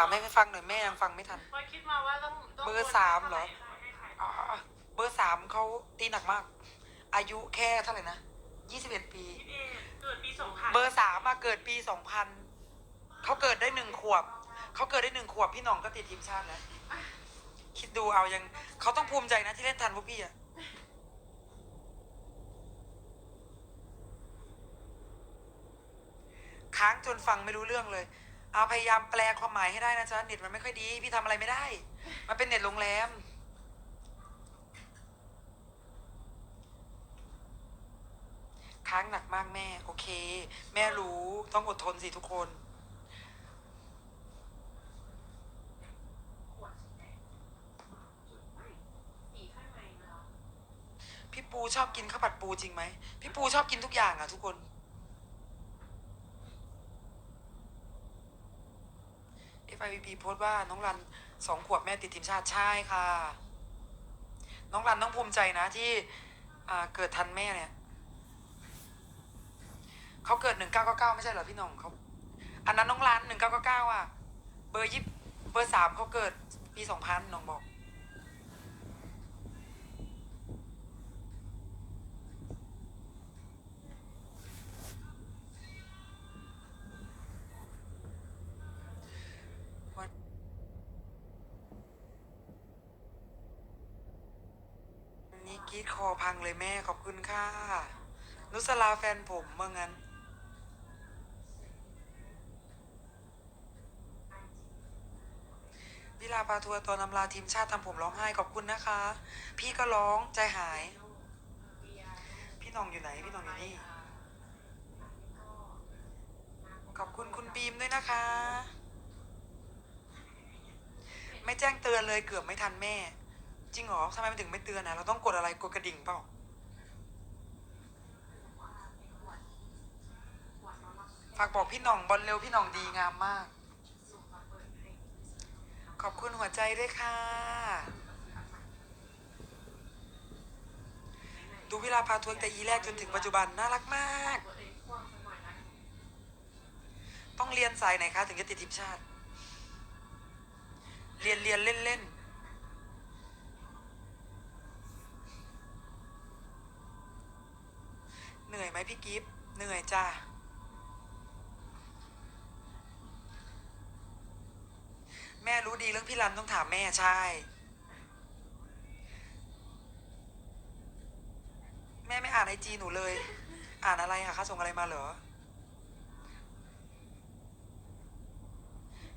ามให้ฟังหน่อยแม่ยังฟังไม่ทัน พอคิดมาว่าต้องต้องเบอร์สามเหรอ อ๋อเบอร์สามเขาตีหนักมาก อายุแค่เท่าไหร่นะยี่สิบเอ็ดปี คิดเองเกิดปีสองพันเบอร์สามมาเกิดปีสองพันเขาเกิดได้หนึ่งขวบ เขาเกิดได้หนึ่งขวบพี่หน้องก็ติดทีมชาติแล้วคิดดูเอายังเขาต้องภูมิใจนะที่เล่นทันพวกพี่อะค้างจนฟังไม่รู้เรื่องเลย เอาพยายามแปลความหมายให้ได้นะจ๊ะเน็ตมันไม่ค่อยดี พี่ทำอะไรไม่ได้ มันเป็นเน็ตโรงแรม ค้างหนักมากแม่ โอเค แม่รู้ต้องอดทนสิทุกคนพี่ปูชอบกินข้าวผัดปูจริงไหมพี่ปูชอบกินทุกอย่างอะทุกคน FIVP โพสต์ว่าน้องรันสองขวบแม่ติดทีมชาติใช่ค่ะ น้องรันต้องภูมิใจนะที่เกิดทันแม่เนี่ยเขาเกิดหนึ่งเก้าเก้าเก้าไม่ใช่เหรอพี่น้องเขาอันนั้นน้องรันหนึ่งเก้าเก้าเก้าอะ เบอร์ยี่เบอร์สามเขาเกิดปีสองพันน้องบอก วันนี้ กรีดคอพังเลยแม่ขอบคุณค่ะ นุสลาแฟนผมเมื่องั้น วิลาปาทัวร์ตอนนำลาทีมชาติทำผมร้องไห้ขอบคุณนะคะ พี่ก็ร้องใจหาย พี่หน้องอยู่ไหน พี่หน้องอยู่นี่ ขอบคุณคุณบีมด้วยนะคะ ไม่แจ้งเตือนเลยเกือบไม่ทันแม่ จริงเหรอทำไมมันถึงไม่เตือนนะเราต้องกดอะไรกดกระดิ่งเปล่าฝากบอกพี่หน่องบอลเร็วพี่หน่องดีงามมาก ขอบคุณหัวใจด้วยค่ะ ดูเวลาพาทัวร์แต่อีแรกจนถึงปัจจุบันน่ารักมาก ต้องเรียนสายไหนคะถึงจะติดทีมชาติ เรียนเรียนเล่นเล่น เหนื่อยไหมพี่กิฟต์เหนื่อยจ้าแม่รู้ดีเรื่องพี่รันต้องถามแม่ใช่ แม่ไม่อ่านไอจีหนูเลย อ่านอะไรอะคะส่งอะไรมาเหรอ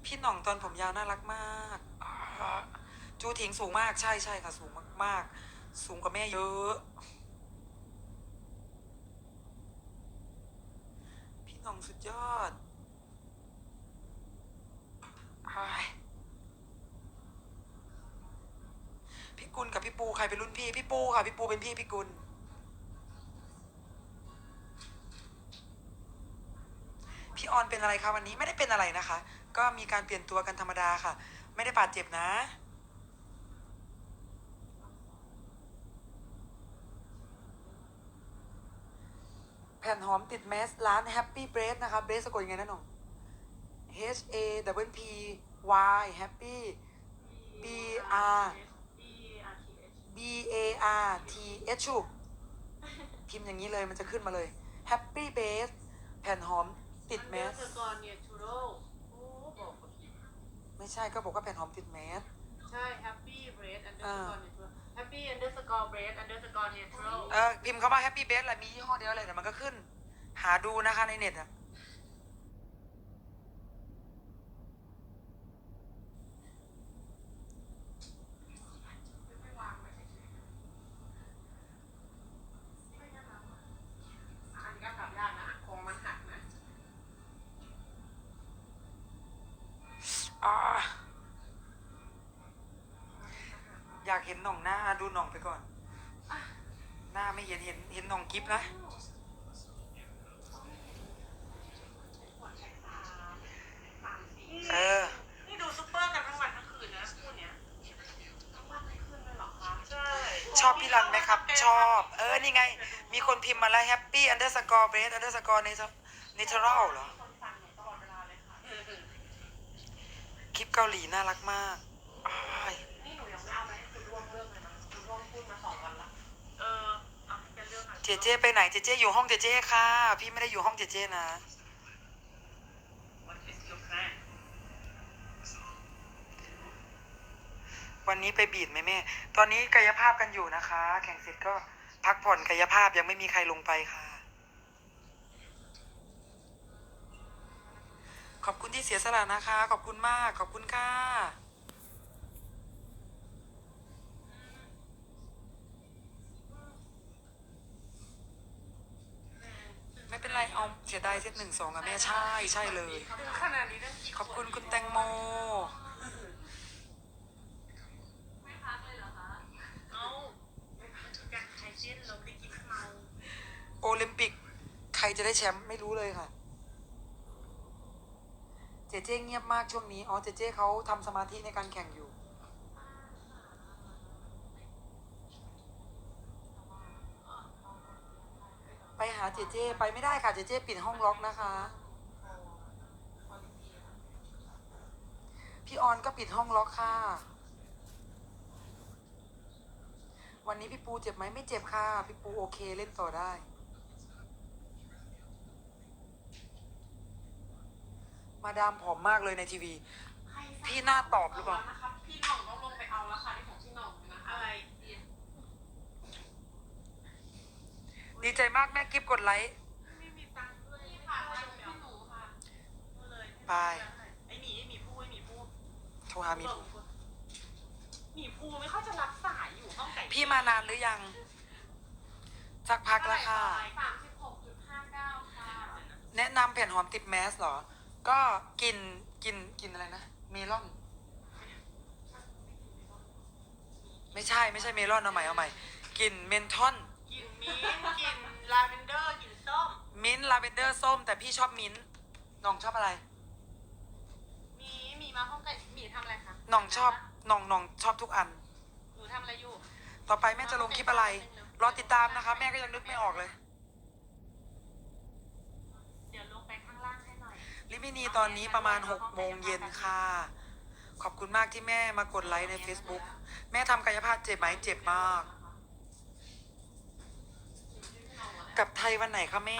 พี่หน่องตอนผมยาวน่ารักมากจูถิงสูงมากใช่ใช่ค่ะ สูงมาก ๆ สูงกว่าแม่เยอะ พี่ หน่องสุดยอดอ้ายพี่กุลกับพี่ปูใครเป็นรุ่นพี่ พี่ปูค่ะ พี่ปูเป็นพี่พี่กุล พี่ออนเป็นอะไรคะวันนี้ไม่ได้เป็นอะไรนะคะ ก็มีการเปลี่ยนตัวกันธรรมดาค่ะ ไม่ได้บาดเจ็บนะ แผ่นหอมติดแมสร้าน Happy Bread นะคะเบสสะกดยังไงนะหน้อง H A W P Y Happy B R B A R T H ชูพิมพ์อย่างนี้เลยมันจะขึ้นมาเลย Happy Base แผ่นหอมติดแมสสกอร์เนียชูโร่โอ้บอกคนผิดไม่ใช่ก็บอกว่าแผ่นหอมติดแมสใช่ Happy Bread underscore natural Happy underscore bread underscore natural เออพิมพ์คำว่า Happy Base แหละมียี่ห้อเดียวเลยแต่มันก็ขึ้น หาดูนะคะในเน็ตอะ อันนี้ก็กลับยากนะคงมันหักนะ อ่าอยากเห็นหน่องหน้าดูหน่องไปก่อน หน้าไม่เห็นเห็นเห็นหน่องกิฟนะเออ นี่ดูซุปเปอร์กันทั้งวันทั้งคืนนะคู่เนี้ยทั้งวันทั้งคืนเลยเหรอคะใช่ชอบพี่รันไหมครับ ชอบ เออ นี่ไง มีคนพิมพ์มาแล้ว Happy underscore bread underscore natural เหรอคนฟังหนูตลอดเวลาเลยค่ะโอเคลิปเกาหลีน่ารักมาก เออเอาเป็นเรื่องอะไรเจเจไปไหนเจเจอยู่ห้องเจเจค่ะ พี่ไม่ได้อยู่ห้องเจเจนะ What is your plan วันนี้ไปบีดไหมแม่ ตอนนี้กายภาพกันอยู่นะคะ แข่งเสร็จก็พักผ่อนกายภาพยังไม่มีใครลงไปค่ะ ขอบคุณที่เสียสละนะคะ ขอบคุณมาก ขอบคุณค่ะ ไม่เป็นไร เอาเสียดายเซตหนึ่งสองอะแม่ใช่ใช่เลยถึงขนาดนี้นะขอบคุณคุณแตงโมเอาไม่พักกันใครเช่นเราได้กินเมาโอลิมปิก ใครจะได้แชมป์ไม่รู้เลยค่ะ เจเจเงียบมากช่วงนี้ อ๋อ เจเจเขาทำสมาธิในการแข่งอยู่ ไปหา เจเจไปไม่ได้ค่ะเจเจปิดห้องล็อกนะคะ พี่ออนก็ปิดห้องล็อกค่ะ วันนี้พี่ปูเจ็บไหมไม่เจ็บค่ะ พี่ปูโอเคเล่นต่อได้มาดามผอมมากเลยในทีวี พี่หน้าตอบหรือเปล่านะครับพี่หน่องต้องลงไปเอาแล้วค่ะที่ของพี่หน่องนะอะไร ดีใจมากแม่กิฟกดไลค์ไม่มีตังค์ด้วยนี่ค่ะไปพี่หนูค่ะเลยไปไอหมีไอหมีพูไอหมีพูโทรหามีหมีพูไม่ค่อยจะรับสายอยู่ห้องไก่พี่มานานหรือยังสักพักแล้วค่ะสามสิบหกจุดห้าเก้าค่ะแนะนำแผ่นหอมติดแมสเหรอ ก็กินกินกินอะไรนะเมลอน ไม่ใช่ไม่ใช่เมลอนเอาใหม่เอาใหม่กลิ่นเมนทอนกลิ่น มิ้นท์กลิ่นลาเวนเดอร์กลิ่นส้ม มิ้นท์ลาเวนเดอร์ส้ม แต่พี่ชอบมิ้นท์น้องชอบอะไรหมีหมีมาห้องไก่หมีทำอะไรคะน้องชอบน้องน้องชอบทุกอัน หนูทำอะไรอยู่ ต่อไปแม่จะลงคลิปอะไร รอติดตามนะคะ แม่ก็ยังนึกไม่ออกเลย เดี๋ยวลงไปข้างล่างให้หน่อย ลิมินีตอนนี้ประมาณ6โมงเย็นค่ะ ขอบคุณมากที่แม่มากดไลค์ใน Facebook แม่ทำกายภาพเจ็บไหมเจ็บมาก กับไทยวันไหนคะแม่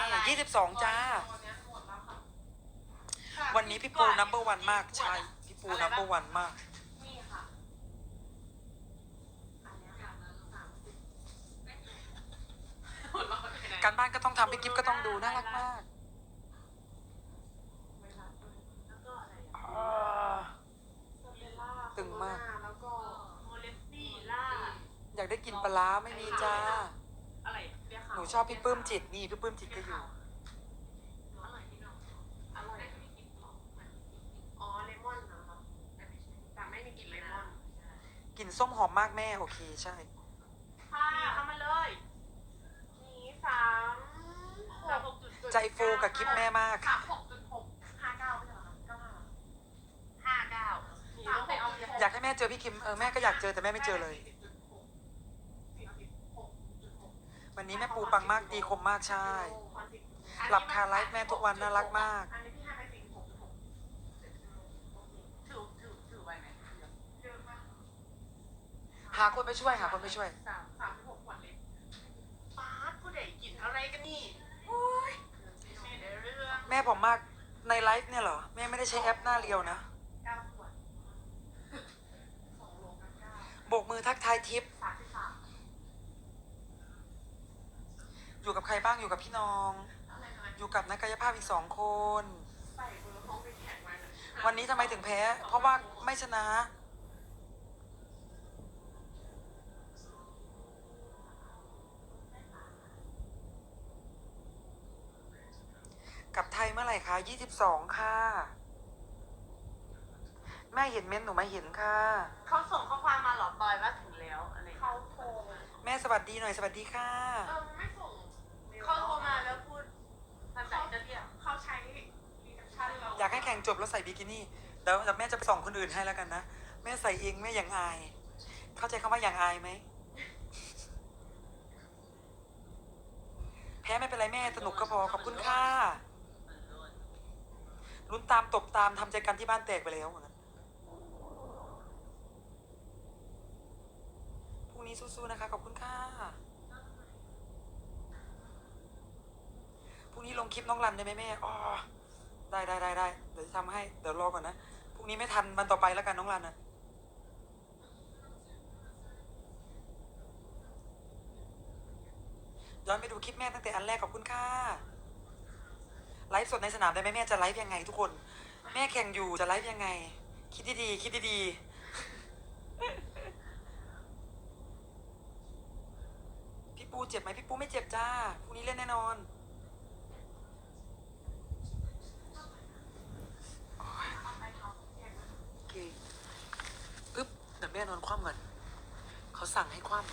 22จ้า วันนี้พี่ปูนัมเบอร์วันมากใช่พี่ปูนัมเบอร์วันมาก นี่ค่ะหัวเราะไปไหนการบ้านก็ต้องทำพี่กิฟก็ต้องดูน่ารักมากแล้วก็อะไรอะอ่าสเปล่าตึงมากแล้วก็โมเลสตี้ล่าอยากได้กินปลาร้าไม่มีจ้า หนูชอบพี่ปื้มจิตนี่พี่ปื้มจิตก็อยู่ อร่อยอ๋อเลมอนนะครับแต่ไม่มีกลิ่นเลมอนกลิ่นส้มหอมมากแม่โอเคใช่ ค่ะเข้ามาเลยนี่สามหกจุดใจฟูกับคลิปแม่มาก สามหกจุดหกห้าเก้าไม่ใช่เหรอคะเก้าห้าเก้าสามหกจุดหกอยากให้แม่เจอพี่คิมเออแม่ก็อยากเจอแต่แม่ไม่เจอเลย วันนี้แม่ปูปังมากดีคมมากใช่ หลับคาไลฟ์แม่ทุกวันน่ารักมากอันนี้พี่ให้ไปสี่หกจุดหกถือถือถือไว้ไหมเยอะมากหาคนไปช่วยหาคนไปช่วย สามสามสิบหกขวดเล็กป๊าดผู้ใดกินอะไรกันนี่ไม่ได้เรื่องแม่ผมมากในไลฟ์เนี่ยเหรอ แม่ไม่ได้ใช้แอปหน้าเรียวนะเก้าขวดสองโลกันเก้าโบกมือทักทายทิป สามสิบสาม อยู่กับใครบ้างอยู่กับพี่น้องอะไรนะอยู่กับนักกายภาพอีกสองคนใส่เบอร์ห้องไปแข่งมาเลยวันนี้ทำไมถึงแพ้ เพราะว่าไม่ชนะ กับไทยเมื่อไหร่คะยี่สิบสองค่ะ แม่เห็นเม้นต์หนูไหม่เห็นค่ะ เขาส่งข้อความมาเหรอปอยว่าถึงแล้วอะไรเขาโทรแม่สวัสดีหน่อยสวัสดีค่ะ เออไม่ส่ง เขาโทรมาแล้วพูดภาษาอิตาเลียนเขาใช้ดีแอคชั่นเราอยากให้แข่งจบแล้วใส่บิกินี่แล้วแม่จะไปส่งคนอื่นให้แล้วกันนะ แม่ใส่เองแม่อย่างอาย เข้าใจคำว่าอย่างอายไหม แพ้ไม่เป็นไรแม่สนุกก็พอขอบคุณค่ะลุ้นตามตบตามทำใจกันที่บ้านแตกไปแล้วพรุ่งนี้สู้ๆนะคะ ขอบคุณค่ะ รุ่งนี้ลงคลิปน้องรันได้ไหมแม่อ๋อได้ได้ได้ได้เดี๋ยวทำให้ เดี๋ยวรอก่อนนะ พรุ่งนี้ไม่ทันวันต่อไปแล้วกันน้องรันนะย้อนไปดูคลิปแม่ตั้งแต่อันแรกขอบคุณค่ะไลฟ์สดในสนามได้ไหมแม่จะไลฟ์ยังไงทุกคน แม่แข่งอยู่จะไลฟ์ยังไง คิดดีๆคิดดีๆพี่ปูเจ็บไหมพี่ปูไม่เจ็บจ้าพรุ่งนี้เล่นแน่นอนโอเคปึ๊บเดี๋ยวแม่ นอนคว่ำก่อนเขาสั่งให้คว่ำ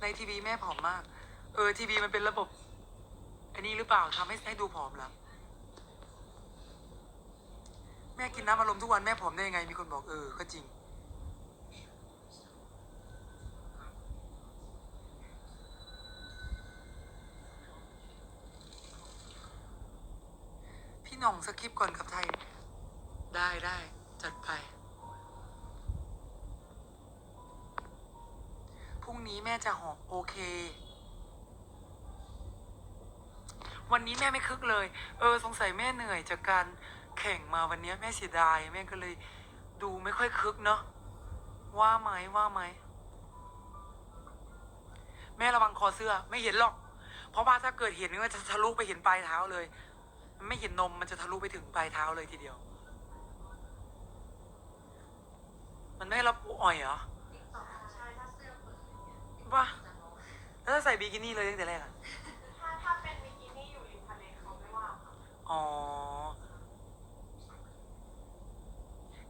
ในทีวีแม่ผอมมาก เออทีวีมันเป็นระบบ อันนี้หรือเปล่าทำให้ให้ดูผอมแล้วแม่กินน้ำอารมณ์ทุกวันแม่ผอมได้ยังไงมีคนบอกเออก็จริง พี่ หน่องสคริปต์ก่อนกับไทย ได้ได้จัดไป พรุ่งนี้แม่จะหอมโอเค วันนี้แม่ไม่คึกเลย เออ สงสัยแม่เหนื่อยจากการแข่งมาวันนี้แม่เสียดาย แม่ก็เลยดูไม่ค่อยคึกเนาะว่าไหมว่าไหม แม่ระวังคอเสื้อไม่เห็นหรอก เพราะว่าถ้าเกิดเห็นมันจะทะลุไปเห็นปลายเท้าเลยมัน ไม่เห็นนมมันจะทะลุไปถึงปลายเท้าเลยทีเดียว มันไม่ให้เราปูอ่อยเหรอใช่ถ้าเสื้อเปิดว่าแล้วถ้าใส่บิกินี่เลยตั้งแต่แรกอะถ้าถ้าเป็นบิกินี่อยู่ริมทะเลเขาไม่ว่าค่ะอ๋อ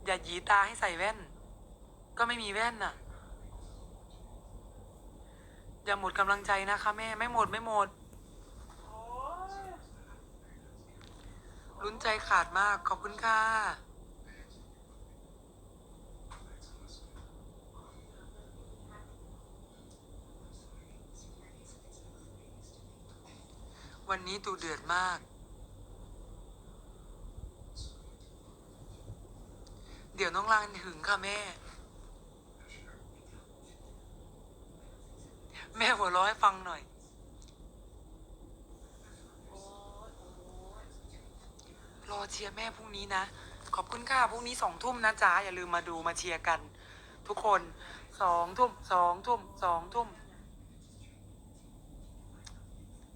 อย่าหยีตาให้ใส่แว่น ก็ไม่มีแว่นน่ะ อย่าหมดกำลังใจนะคะแม่ ไม่หมดไม่หมด ลุ้นใจขาดมาก ขอบคุณค่ะ วันนี้ตูเดือดมาก เดี๋ยวน้องลานหึงค่ะแม่ แม่หัวเร้อให้ฟังหน่อย รอเชียร์แม่พรุ่งนี้นะ ขอบคุณค่ะพรุ่งนี้สองทุ่มนะจ๊ะอย่าลืมมาดูมาเชียร์กัน ทุกคนสองทุ่มสองทุ่มสองทุ่ม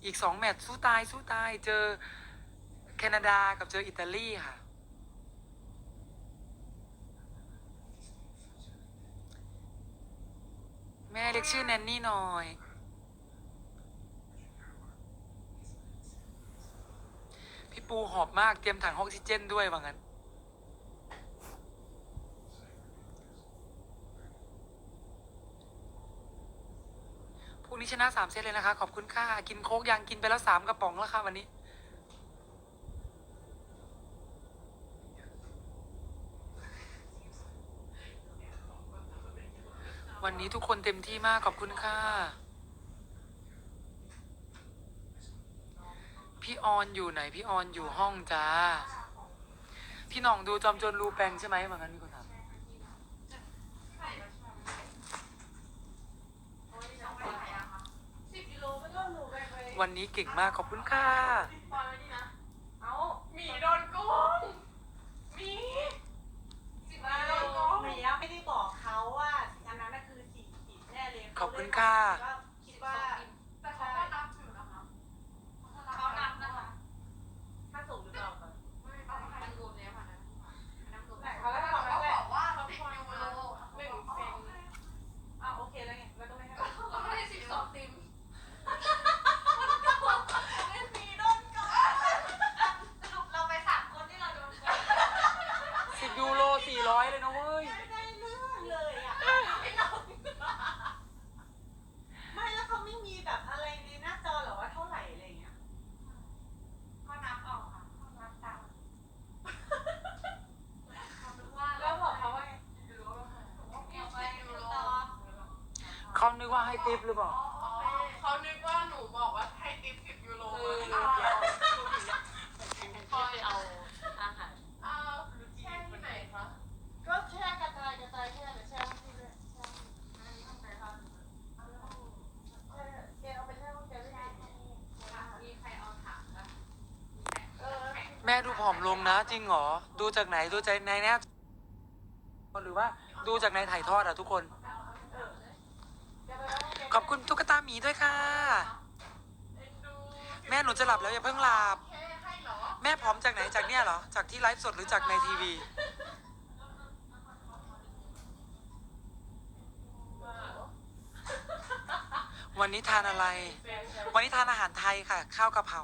อีกสองแมตช์สู้ตายสู้ตายเจอแคนาดากับเจออิตาลีค่ะ แม่เรียกชื่อแนนนี่หน่อย พี่ปูหอบมากเตรียมถังออกซิเจนด้วยว่างั้น พรุ่งนี้ชนะสามเซตเลยนะคะ ขอบคุณค่ะ กินโค้กยังกินไปแล้วสามกระป๋องแล้วค่ะวันนี้ วันนี้ทุกคนเต็มที่มากขอบคุณค่ะ พี่ออนอยู่ไหน พี่ออนอยู่ห้องจ้า พี่หน่องดูจอมโจรรูแปงใช่ไหมว่างั้นมีคนถามสิบกิโลไม่ก็หนูไปไปวันนี้เก่งมากขอบคุณค่ะปล่อยไว้นี่นะเอาหมีโดนโกงหมีสิบไม่กิโลโดนโกงหมีอะไม่ได้บอกเขาว่าอันนั้นน่ะคือสี่ขีดแน่เลยขอบคุณค่ะ คิดว่าแต่เขา ติปหรือเปล่าเขานึกว่าหนูบอกว่าให้ติปสิบยูโรมาคือาคอยเอาอาหารเอาแช่ที่ไหนคะก็แช่กระจายกระจายแช่หรือแช่ที่เลยแช่อันนี้ห้องไหนคะแช่เอาไปแช่ห้องแกได้ไหมมีใครเอาถังปะแม่ดูผอมลงนะจริงเหรอ ดูจากไหนดูใจากในแนบหรือว่าดูจากในถ่ายทอดอะทุกคน ขอบคุณตุ๊กตาหมีด้วยค่ะ แม่หนูจะหลับแล้วอย่าเพิ่งหลับ แม่พร้อมจากไหนจากเนี้ยเหรอ จากที่ไลฟ์สดหรือจากในทีวีวันนี้ทานอะไร วันนี้ทานอาหารไทยค่ะ ข้าวกะเพรา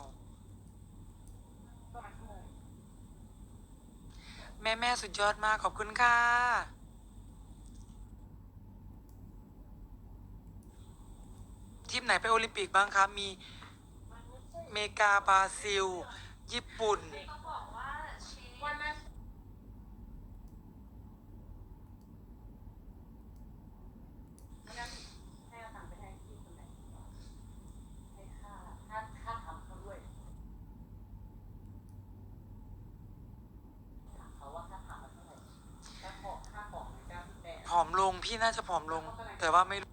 แม่แม่สุดยอดมากขอบคุณค่ะ ทีมไหนไปโอลิมปิกบ้างครับมีเมกาบราซิล ญี่ปุ่น วันนั้นให้เอาตังค์ไปให้พี่คนไหนให้ค่าค่าค่าทำเขาด้วยถามเขาว่าค่าทำมันเท่าไหร่ค่าของค่าของในการแบกผอมลงพี่น่าจะผอมลง แต่ว่าไม่รู้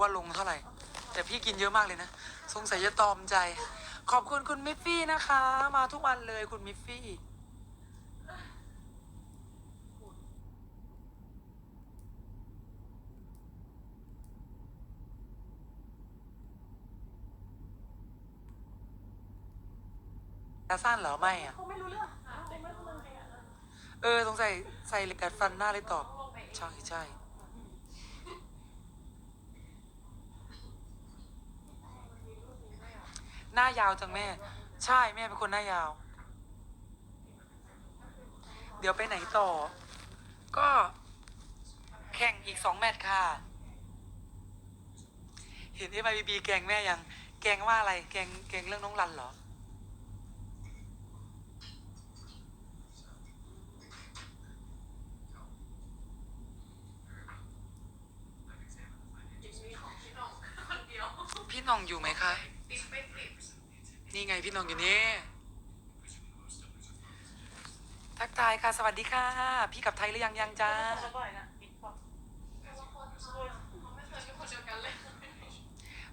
ว่าลงเท่าไหร่ แต่พี่กินเย อะมากเลยนะ สงสัยจะตอมใจ ขอบคุณคุณมิฟฟี่นะคะ มาทุกวันเลยคุณมิฟฟี่ตาสั้นเหรอไม่อะเขาไม่รู้เรื่องเขาไม่รู้เรื่องไงอะเออสงสัยใส่เหล็กกัดฟันหน้าเลยตอบ ใช่ใช่ หน้ายาวจังแม่ ใช่แม่เป็นคนหน้ายาว เดี๋ยวไปไหนต่อ ก็แข่งอีกสองแมตช์ค่ะ เห็นเอฟไอบีบีแกงแม่ยัง แกงว่าอะไรแกงแกงเรื่องน้องรันเหรอ พี่น้องคนเดียวพี่หน้องอยู่ไหมคะ ติ๊กไม่ติด นี่ไงพี่น้องอยู่นี่ ทักทายค่ะ สวัสดีค่ะ พี่กับไทยหรือยังยังจ้าแล้วก็อะไรนะติ๊กต็อกเขาไม่เคยเป็นคนเดียวกันเลย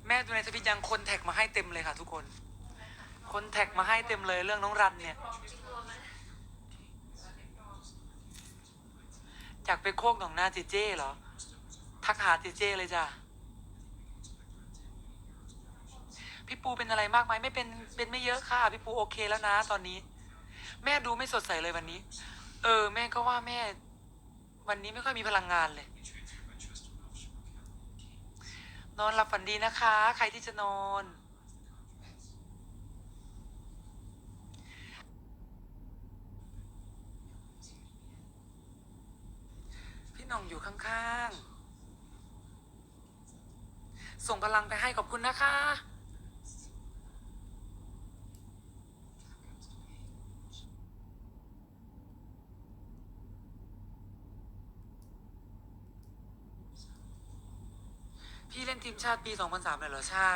แม่ดูในทวิตยังคนแท็กมาให้เต็มเลยค่ะ ทุกคน คนแท็กมาให้เต็มเลยเรื่องน้องรันเนี่ย อยากไปโคกหนองนาเจเจ้เหรอ ทักหาเจเจ้เลยจ้ะ พี่ปูเป็นอะไรมากไหมไม่เป็นเป็นไม่เยอะค่ะ พี่ปูโอเคแล้วนะ ตอนนี้ แม่ดูไม่สดใสเลยวันนี้ เออ แม่ก็ว่าแม่ วันนี้ไม่ค่อยมีพลังงานเลย นอนหลับฝันดีนะคะ ใครที่จะนอนพี่น่องอยู่ข้างๆ ส่งพลังไปให้ขอบคุณนะคะ พี่เล่น ทีมชาติปี 2003เลยเหรอ ใช่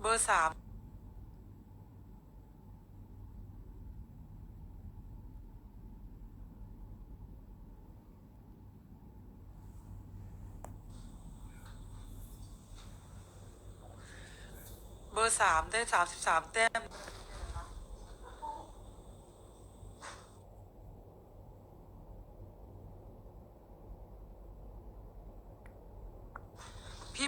เบอร์สามเบอร์สามได้สามสิบสามแต้ม พี่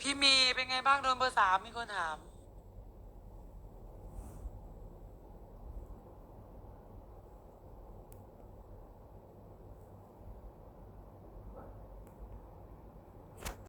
พี่มีเป็นไงบ้างโดนเบอร์สาม มีคนถาม